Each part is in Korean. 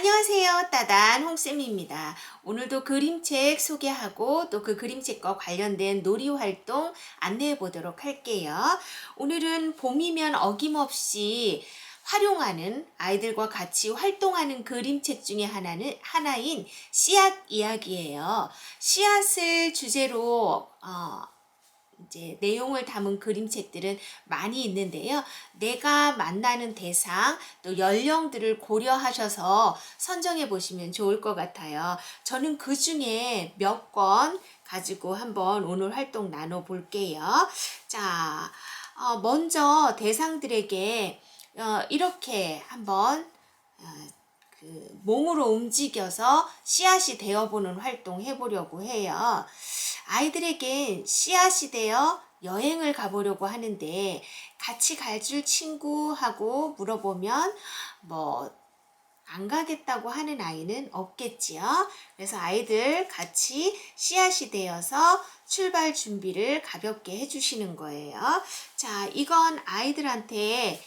안녕하세요. 따단 홍쌤입니다. 오늘도 그림책 소개하고 또 그 그림책과 관련된 놀이 활동 안내해 보도록 할게요. 오늘은 봄이면 어김없이 활용하는 아이들과 같이 활동하는 그림책 중에 하나는 하나인 씨앗 이야기예요. 씨앗을 주제로 어, 이제 내용을 담은 그림책들은 많이 있는데요. 내가 만나는 대상 또 연령들을 고려하셔서 선정해 보시면 좋을 것 같아요. 저는 그 중에 몇 권 가지고 한번 오늘 활동 나눠 볼게요. 자, 어, 먼저 대상들에게 어, 이렇게 한번 어, 그 몸으로 움직여서 씨앗이 되어보는 활동 해보려고 해요. 아이들에겐 씨앗이 되어 여행을 가보려고 하는데 같이 갈줄 친구하고 물어보면 뭐 안 가겠다고 하는 아이는 없겠지요. 그래서 아이들 같이 씨앗이 되어서 출발 준비를 가볍게 해주시는 거예요. 자, 이건 아이들한테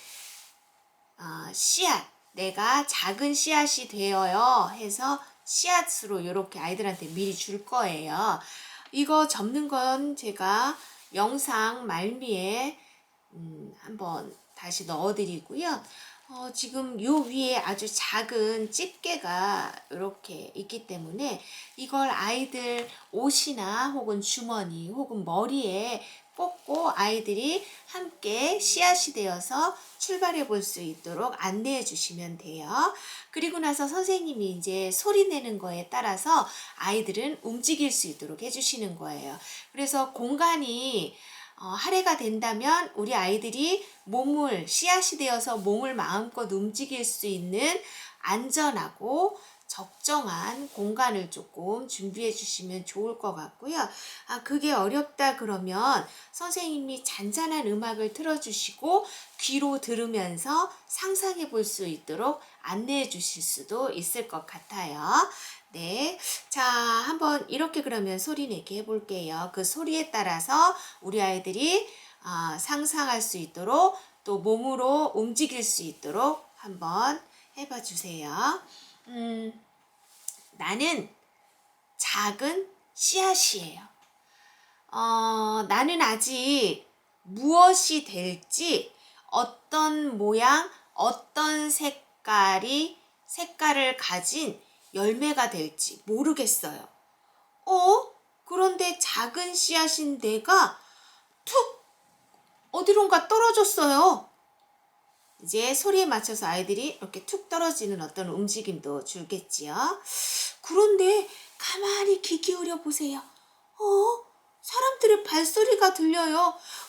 어, 씨앗, 내가 작은 씨앗이 되어요 해서 씨앗으로 이렇게 아이들한테 미리 줄 거예요. 이거 접는 건 제가 영상 말미에 음, 한번 다시 넣어드리고요. 어, 지금 요 위에 아주 작은 집게가 이렇게 있기 때문에 이걸 아이들 옷이나 혹은 주머니 혹은 머리에 꽂고 아이들이 함께 씨앗이 되어서 출발해 볼 수 있도록 안내해 주시면 돼요. 그리고 나서 선생님이 이제 소리 내는 거에 따라서 아이들은 움직일 수 있도록 해 주시는 거예요. 그래서 공간이 어, 할애가 된다면 우리 아이들이 몸을 씨앗이 되어서 몸을 마음껏 움직일 수 있는 안전하고 적정한 공간을 조금 준비해 주시면 좋을 것 같고요. 아, 그게 어렵다 그러면 선생님이 잔잔한 음악을 틀어주시고 귀로 들으면서 상상해 볼 수 있도록 안내해 주실 수도 있을 것 같아요. 네. 자, 한번 이렇게 그러면 소리 내게 해볼게요. 그 소리에 따라서 우리 아이들이 아, 상상할 수 있도록 또 몸으로 움직일 수 있도록 한번 해봐 주세요. 음, 나는 작은 씨앗이에요. 어, 나는 아직 무엇이 될지 어떤 모양, 어떤 색깔이 색깔을 가진 열매가 될지 모르겠어요. 어? 그런데 작은 씨앗인 내가 툭 어디론가 떨어졌어요. 이제 소리에 맞춰서 아이들이 이렇게 툭 떨어지는 어떤 움직임도 줄겠지요. 그런데 가만히 귀 기울여 보세요. 어? 사람들의 발소리가 들려요.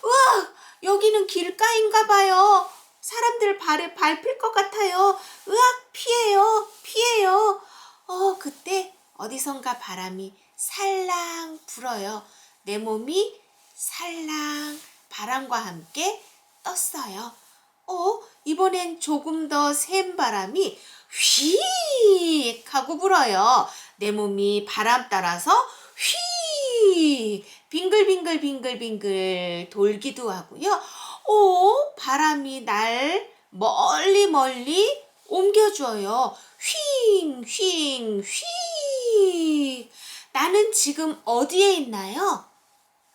우와! 여기는 길가인가 봐요. 사람들 발에 밟힐 것 같아요. 으악! 피해요. 피해요. 어, 그때 어디선가 바람이 살랑 불어요. 내 몸이 살랑 바람과 함께 떴어요. 어, 이번엔 조금 더 센 바람이 휙 하고 불어요. 내 몸이 바람 따라서 휙 빙글빙글 빙글빙글 돌기도 하고요. 오, 바람이 날 멀리 멀리 옮겨줘요. 휙, 휙, 휙. 나는 지금 어디에 있나요?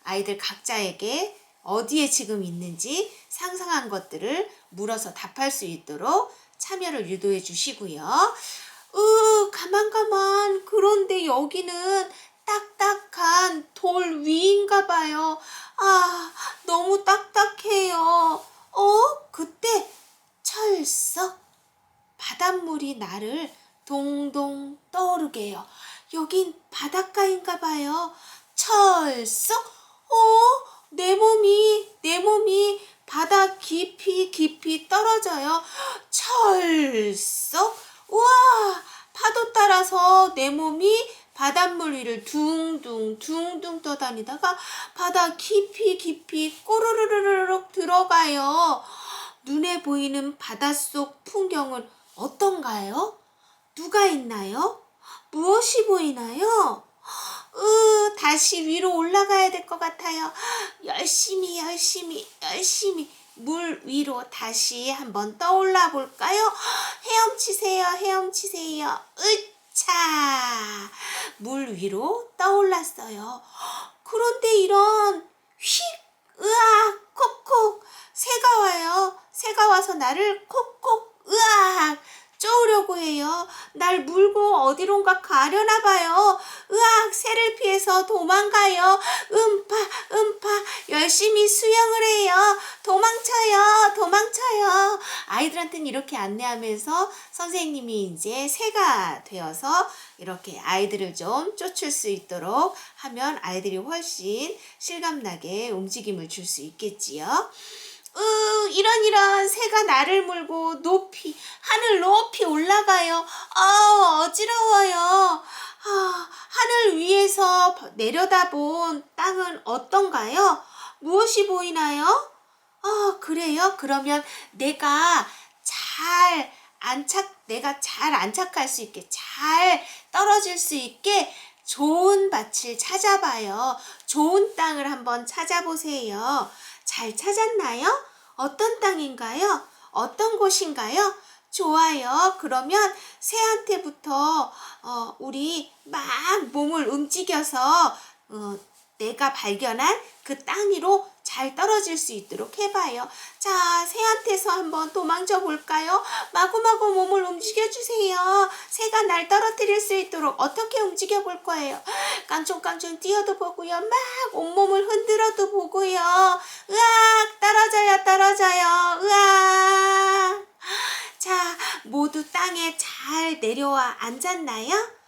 아이들 각자에게 어디에 지금 있는지 상상한 것들을 물어서 답할 수 있도록 참여를 유도해 주시고요. 으, 가만, 가만. 그런데 여기는 딱딱한 돌 위인가 봐요. 아, 너무 딱딱해요. 어? 그때 철썩 바닷물이 나를 동동 떠오르게 해요. 여긴 바닷가인가 봐요. 철썩, 어? 내 몸이, 내 몸이 바다 깊이 깊이 떨어져요. 철썩, 우와, 파도 따라서 내 몸이 바닷물 위를 둥둥 둥둥 떠다니다가 바다 깊이 깊이 꼬르르르륵 들어가요. 눈에 보이는 바닷속 풍경은 어떤가요? 누가 있나요? 무엇이 보이나요? 으, 다시 위로 올라가야 될 것 같아요. 열심히, 열심히, 열심히 물 위로 다시 한번 떠올라 볼까요? 헤엄치세요, 헤엄치세요. 으차! 물 위로 떠올랐어요. 그런데 이런 휙, 으악, 콕콕, 새가 와요. 새가 와서 나를 콕콕, 으악, 쪼으려고 해요. 날 물고 어디론가 가려나 봐요. 으악, 새를 피해서 도망가요. 음파, 음파, 열심히 수영을 해요. 도망쳐요, 도망쳐요. 아이들한테는 이렇게 안내하면서 선생님이 이제 새가 되어서 이렇게 아이들을 좀 쫓을 수 있도록 하면 아이들이 훨씬 실감나게 움직임을 줄 수 있겠지요. 으, 이런 이런 새가 나를 물고 높이 하늘 높이 올라가요. 아 어지러워요. 아, 하늘 위에서 내려다본 땅은 어떤가요? 무엇이 보이나요? 아 그래요? 그러면 내가 잘 안착 내가 잘 안착할 수 있게 잘 떨어질 수 있게 좋은 밭을 찾아봐요. 좋은 땅을 한번 찾아보세요. 잘 찾았나요? 어떤 땅인가요? 어떤 곳인가요? 좋아요. 그러면 새한테부터 어, 우리 막 몸을 움직여서 어, 내가 발견한 그 땅 위로 잘 떨어질 수 있도록 해봐요. 자, 새한테서 한번 도망쳐 볼까요? 마구마구 몸을 움직여 주세요. 새가 날 떨어뜨릴 수 있도록 어떻게 움직여 볼 거예요? 깡총깡총 뛰어도 보고요. 막 온몸을 흔들어도 보고요. 으악, 떨어져요, 떨어져요. 으악. 자, 모두 땅에 잘 내려와 앉았나요?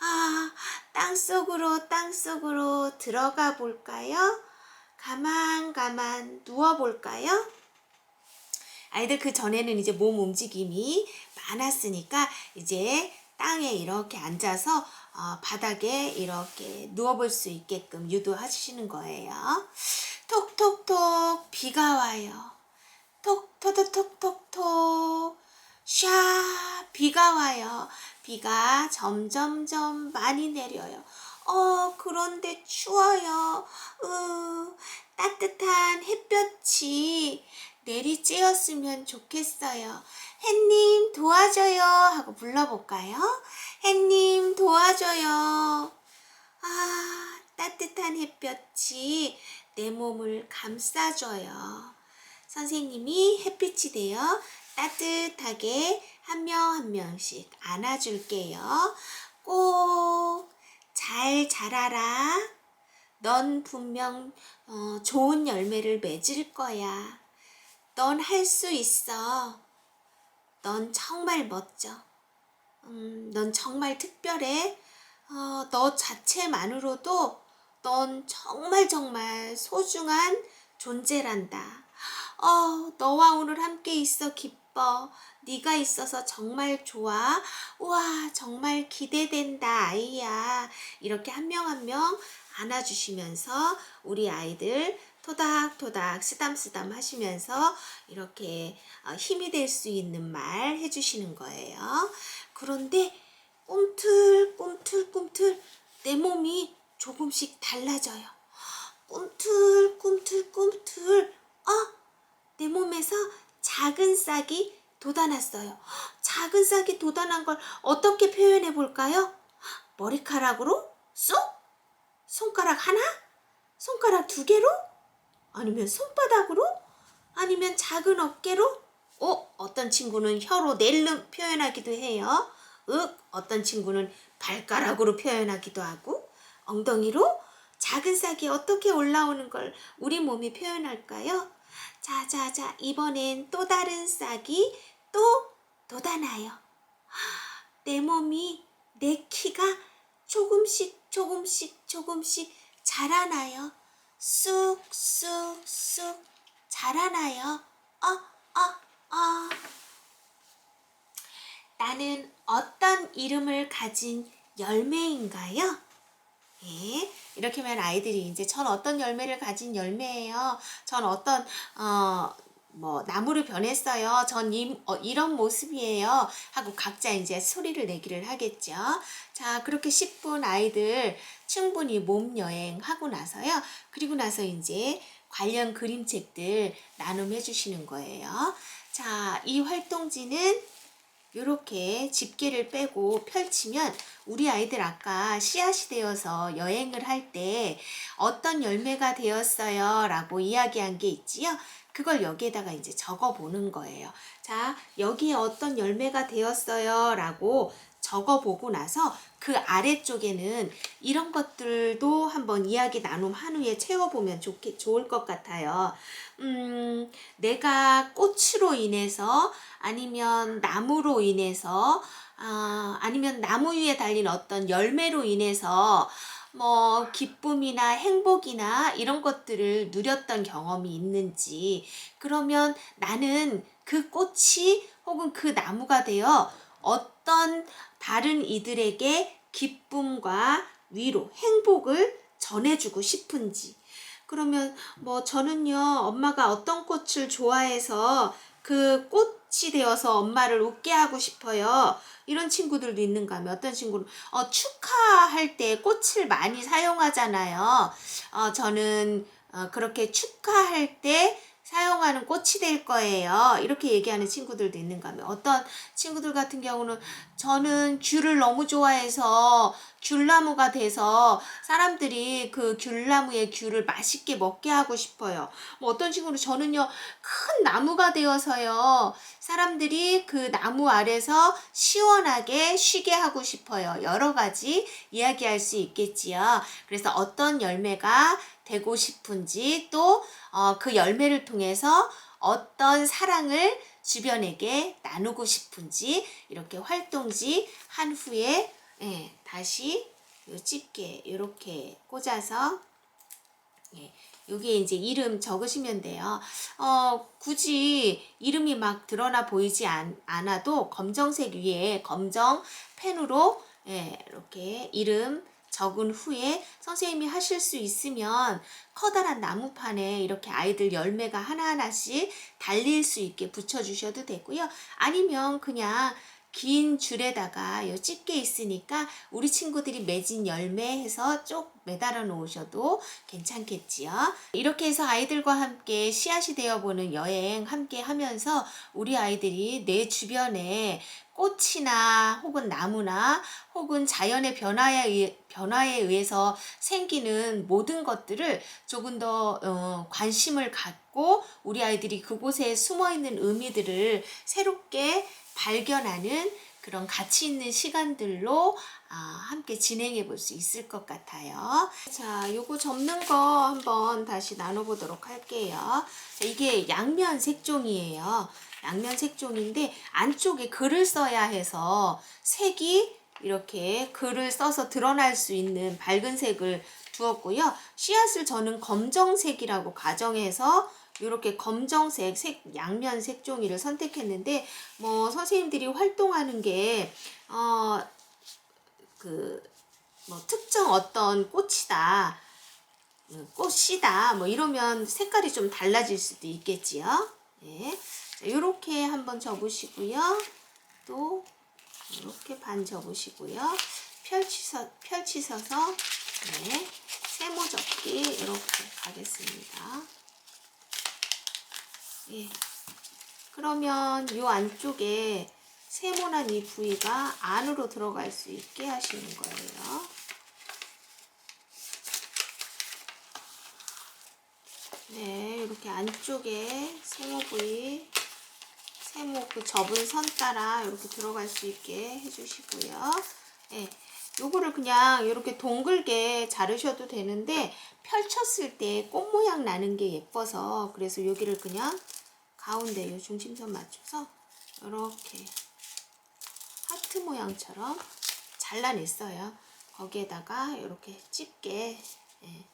아, 땅 속으로, 땅 속으로 들어가 볼까요? 가만, 가만 누워 볼까요? 아이들 그 전에는 이제 몸 움직임이 많았으니까 이제 땅에 이렇게 앉아서 어, 바닥에 이렇게 누워볼 수 있게끔 유도하시는 거예요. 톡톡톡 비가 와요. 톡톡톡톡톡 샤 비가 와요. 비가 점점점 많이 내려요. 어 그런데 추워요. 으 따뜻한 햇볕이 내리쬐었으면 좋겠어요. 햇님 도와줘요 하고 불러볼까요? 햇님 도와줘요. 아 따뜻한 햇볕이 내 몸을 감싸줘요. 선생님이 햇빛이 되어 따뜻하게 한명한 명씩 안아줄게요. 꼭 잘 자라라. 넌 분명 어, 좋은 열매를 맺을 거야. 넌 할 수 있어. 넌 정말 멋져. 음, 넌 정말 특별해. 어, 너 자체만으로도 넌 정말 정말 소중한 존재란다. 어, 너와 오늘 함께 있어 기뻐. 네가 있어서 정말 좋아. 우와, 정말 기대된다, 아이야. 이렇게 한 명 한 명 안아주시면서 우리 아이들 토닥토닥 쓰담쓰담 하시면서 이렇게 어, 힘이 될 수 있는 말 해주시는 거예요. 그런데 꿈틀꿈틀꿈틀 내 몸이 조금씩 달라져요. 꿈틀꿈틀꿈틀 어? 내 몸에서 작은 싹이 돋아났어요. 작은 싹이 돋아난 걸 어떻게 표현해 볼까요? 머리카락으로 쏙? 손가락 하나? 손가락 두 개로? 아니면 손바닥으로? 아니면 작은 어깨로? 어, 어떤 친구는 혀로 낼름 표현하기도 해요. 윽, 어떤 친구는 발가락으로 표현하기도 하고, 엉덩이로 작은 싹이 어떻게 올라오는 걸 우리 몸이 표현할까요? 자, 자, 자, 이번엔 또 다른 싹이 또 돋아나요. 내 몸이, 내 키가 조금씩, 조금씩, 조금씩 자라나요. 쑥, 쑥, 쑥 자라나요. 어, 어, 어. 나는 어떤 이름을 가진 열매인가요? 예, 이렇게 하면 아이들이 이제 전 어떤 열매를 가진 열매예요. 전 어떤 어, 뭐 나무를 변했어요. 전 이, 어, 이런 모습이에요. 하고 각자 이제 소리를 내기를 하겠죠. 자, 그렇게 10분 아이들 충분히 몸 여행 하고 나서요. 그리고 나서 이제 관련 그림책들 나눔해 주시는 거예요. 자, 이 활동지는 이렇게 집게를 빼고 펼치면 우리 아이들 아까 씨앗이 되어서 여행을 할 때 어떤 열매가 되었어요 라고 이야기한 게 있지요. 그걸 여기에다가 이제 적어 보는 거예요. 자, 여기에 어떤 열매가 되었어요 라고 적어 보고 나서 그 아래쪽에는 이런 것들도 한번 이야기 나눔한 후에 채워보면 좋게, 좋을 것 같아요. 음, 내가 꽃으로 인해서 아니면 나무로 인해서 아, 아니면 나무 위에 달린 어떤 열매로 인해서 뭐 기쁨이나 행복이나 이런 것들을 누렸던 경험이 있는지 그러면 나는 그 꽃이 혹은 그 나무가 되어 어떤 다른 이들에게 기쁨과 위로, 행복을 전해주고 싶은지. 그러면 뭐 저는요, 엄마가 어떤 꽃을 좋아해서 그 꽃이 되어서 엄마를 웃게 하고 싶어요. 이런 친구들도 있는가 하면 어떤 친구는 어, 축하할 때 꽃을 많이 사용하잖아요. 어, 저는 어, 그렇게 축하할 때 사용하는 꽃이 될 거예요. 이렇게 얘기하는 친구들도 있는가 하면 어떤 친구들 같은 경우는 저는 귤을 너무 좋아해서 귤나무가 돼서 사람들이 그 귤나무의 귤을 맛있게 먹게 하고 싶어요. 뭐 어떤 친구는 저는요 큰 나무가 되어서요 사람들이 그 나무 아래서 시원하게 쉬게 하고 싶어요. 여러 가지 이야기할 수 있겠지요. 그래서 어떤 열매가 되고 싶은지 또그 열매를 통해서 어떤 사랑을 주변에게 나누고 싶은지 이렇게 활동지 한 후에 예, 다시 요 집게 이렇게 꽂아서 예, 여기에 이제 이름 적으시면 돼요. 어, 굳이 이름이 막 드러나 보이지 않, 않아도 검정색 위에 검정 펜으로 예, 이렇게 이름 적은 후에 선생님이 하실 수 있으면 커다란 나무판에 이렇게 아이들 열매가 하나하나씩 달릴 수 있게 붙여주셔도 되고요. 아니면 그냥 긴 줄에다가 요 집게 있으니까 우리 친구들이 맺은 열매 해서 쭉 매달아 놓으셔도 괜찮겠지요. 이렇게 해서 아이들과 함께 씨앗이 되어보는 여행 함께 하면서 우리 아이들이 내 주변에 꽃이나 혹은 나무나 혹은 자연의 변화에 의해, 변화에 의해서 생기는 모든 것들을 조금 더 어, 관심을 갖고 우리 아이들이 그곳에 숨어 있는 의미들을 새롭게 발견하는 그런 가치 있는 시간들로 아, 함께 진행해 볼 수 있을 것 같아요. 자, 요거 접는 거 한번 다시 나눠보도록 할게요. 자, 이게 양면 색종이에요. 양면 색종인데 안쪽에 글을 써야 해서 색이 이렇게 글을 써서 드러날 수 있는 밝은 색을 두었고요. 씨앗을 저는 검정색이라고 가정해서 이렇게 검정색 색 양면 색종이를 선택했는데 뭐 선생님들이 활동하는 게어그 뭐 특정 어떤 꽃이다 음, 꽃이다 뭐 이러면 색깔이 좀 달라질 수도 있겠지요. 네. 이렇게 한번 접으시고요. 또 이렇게 반 접으시고요. 펼치서 펼치서서 네. 세모 접기 이렇게 가겠습니다. 예. 그러면 이 안쪽에 세모난 이 부위가 안으로 들어갈 수 있게 하시는 거예요. 네, 이렇게 안쪽에 세모 부위, 세모 그 접은 선 따라 이렇게 들어갈 수 있게 해주시고요. 네, 요거를 그냥 이렇게 동글게 자르셔도 되는데 펼쳤을 때 꽃 모양 나는 게 예뻐서 그래서 여기를 그냥 가운데 요 중심선 맞춰서 이렇게 하트 모양처럼 잘라냈어요. 거기에다가 이렇게 집게 예,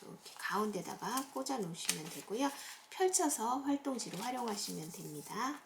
이렇게 가운데다가 꽂아 놓으시면 되고요. 펼쳐서 활동지로 활용하시면 됩니다.